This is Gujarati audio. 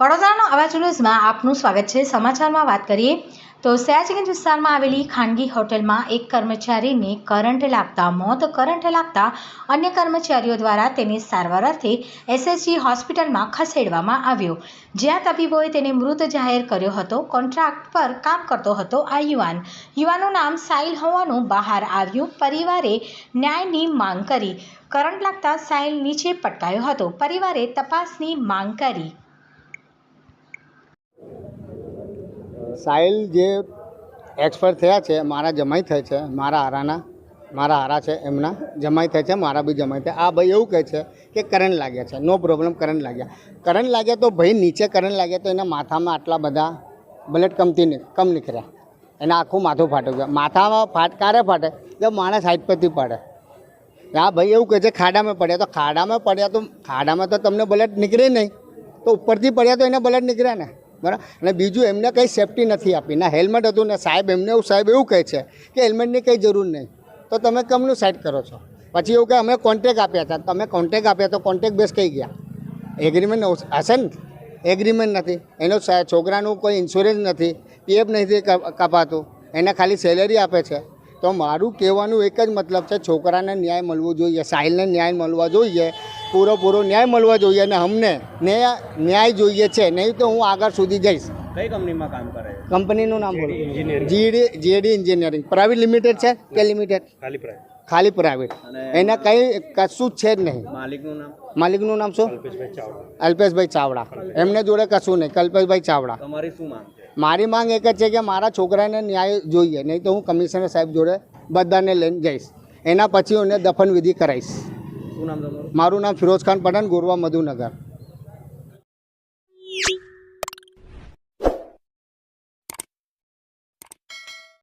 વડોદરાનો અવાજ ન્યૂઝમાં આપનું સ્વાગત છે. સમાચારમાં વાત કરીએ તો સયાજીગંજ વિસ્તારમાં આવેલી ખાનગી હોટેલમાં એક કર્મચારીને કરંટ લાગતા મોત કરંટ લાગતા અન્ય કર્મચારીઓ દ્વારા તેને સારવાર અર્થે એસએસજી હોસ્પિટલમાં ખસેડવામાં આવ્યો. જ્યાં તબીબોએ તેને મૃત જાહેર કર્યો હતો. કોન્ટ્રાક્ટ પર કામ કરતો હતો આ યુવાન. યુવાનનું નામ સાહિલ હોવાનું બહાર આવ્યું. પરિવારે ન્યાયની માંગ કરી. કરંટ લાગતા સાહિલ નીચે પટકાયો હતો. પરિવારે તપાસની માંગ કરી. સાહિલ જે એક્સપર્ટ થયા છે, મારા જમાઈ થાય છે, મારા હારાના, મારા હારા છે, એમના જમાઈ થાય છે, મારા બી જમાઈ થાય આ ભાઈ એવું કહે છે કે કરંટ લાગ્યા છે. નો પ્રોબ્લેમ કરંટ લાગ્યા. કરંટ લાગ્યા તો ભાઈ નીચે કરંટ લાગ્યા તો એના માથામાં આટલા બધા બ્લડ કમતી કમ નીકળ્યા. એના આખું માથું ફાટું ગયું. માથામાં ફાટ, ક્યારે ફાટે? તો માણસ સાઈડ પરથી પડે. આ ભાઈ એવું કહે છે, ખાડામાં પડ્યા. તો ખાડામાં પડ્યા તો, ખાડામાં તો તમને બ્લડ નીકળે નહીં. તો ઉપરથી પડ્યા તો એને બ્લડ નીકળ્યા ને? બરાબર? અને બીજું એમને કંઈ સેફટી નથી આપી. ના હેલ્મેટ હતું ને સાહેબ, એમને એવું સાહેબ એવું કહે છે કે હેલ્મેટની કંઈ જરૂર નહીં. તો તમે કમનું સાઈડ કરો છો? પછી એવું કે અમે કોન્ટેક આપ્યા હતા. તમે કોન્ટેક આપ્યા તો કોન્ટેક બેસ કહી ગયા? એગ્રીમેન્ટ હશે ને? એગ્રીમેન્ટ નથી. એનો છોકરાનું કોઈ ઇન્સ્યોરન્સ નથી. પીએફ નથી કપાતું. એને ખાલી સેલેરી આપે છે. તો મારું કહેવાનું એક જ મતલબ છે, છોકરાને ન્યાય મળવો જોઈએ, સાહિલને ન્યાય મળવા જોઈએ. પૂરો પૂરો ન્યાય મળવો જોઈએ અને અમને ન્યાય ન્યાય જોઈએ છે. નહીં તો હું આગળ સુધી જઈશ. કઈ કંપનીમાં કામ કરે કંપનીનું નામ બોલો. GD GD engineering private limited છે કે લિમિટેડ ખાલી પ્રાઇવેટ ખાલી પ્રાઇવેટ એના કંઈ કશું જ છે જ નહીં. માલિકનું નામ? માલિકનું નામ શું? અલ્પેશભાઈ ચાવડા. એમને જોડે કશું નહીં. કલ્પેશભાઈ ચાવડા. તમારી શું માંગ મારી માંગ એક જ છે કે મારા છોકરાને ન્યાય જોઈએ. નહીં તો હું કમિશનર સાહેબ જોડે બધાને લઈને જઈશ. એના પછી એને દફન વિધિ કરાવીશ. મારું નામ ફિરોઝ ખાન પઠાણ ગોરવા મધુનગર.